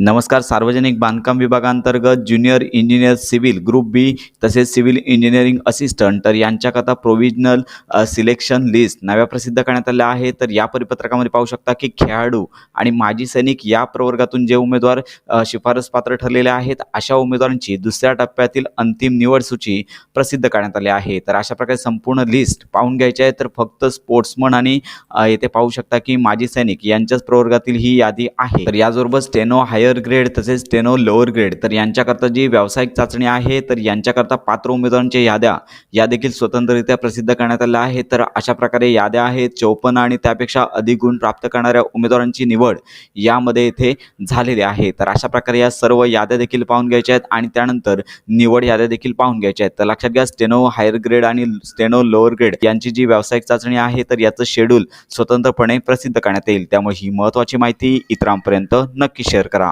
नमस्कार सार्वजनिक बांधकाम विभागांतर्गत junior engineer civil group B तसेच सिव्हिल इंजिनिअरिंग असिस्टंट तर यांच्याकरता प्रोव्हिजनल सिलेक्शन लिस्ट नव्या प्रसिद्ध करण्यात आल्या आहे तर या परिपत्रकामध्ये पाहू शकता की खेळाडू आणि माजी सैनिक या प्रवर्गातून जे उमेदवार शिफारस पात्र ठरलेले आहेत अशा उमेदवारांची दुसऱ्या टप्प्यातील अंतिम निवड सूची प्रसिद्ध करण्यात आली आहे. तर अशा प्रकारे संपूर्ण लिस्ट पाहून घ्यायची आहे. तर फक्त स्पोर्ट्समन आणि येथे पाहू शकता की माजी सैनिक यांच्याच प्रवर्गातील ही यादी आहे. तर याचबरोबर स्टेनो हायर ग्रेड तसेच स्टेनो लोअर ग्रेड तर यांच्याकरता जी व्यावसायिक चाचणी आहे तर यांच्याकरता पात्र उमेदवारांच्या याद्या या देखील स्वतंत्ररित्या प्रसिद्ध करण्यात आल्या आहेत. तर अशा प्रकारे याद्या आहेत. चौपन्न आणि त्यापेक्षा अधिक गुण प्राप्त करणाऱ्या उमेदवारांची निवड यामध्ये इथे झालेली आहे. तर अशा प्रकारे या सर्व याद्या देखील पाहून घ्यायच्या आहेत आणि त्यानंतर निवड याद्या देखील पाहून घ्यायच्या आहेत. तर लक्षात घ्या स्टेनो हायर ग्रेड आणि स्टेनो लोअर ग्रेड यांची जी व्यावसायिक चाचणी आहे तर याचं शेड्यूल स्वतंत्रपणे प्रसिद्ध करण्यात येईल. त्यामुळे ही महत्त्वाची माहिती इतरांपर्यंत नक्की शेअर करा.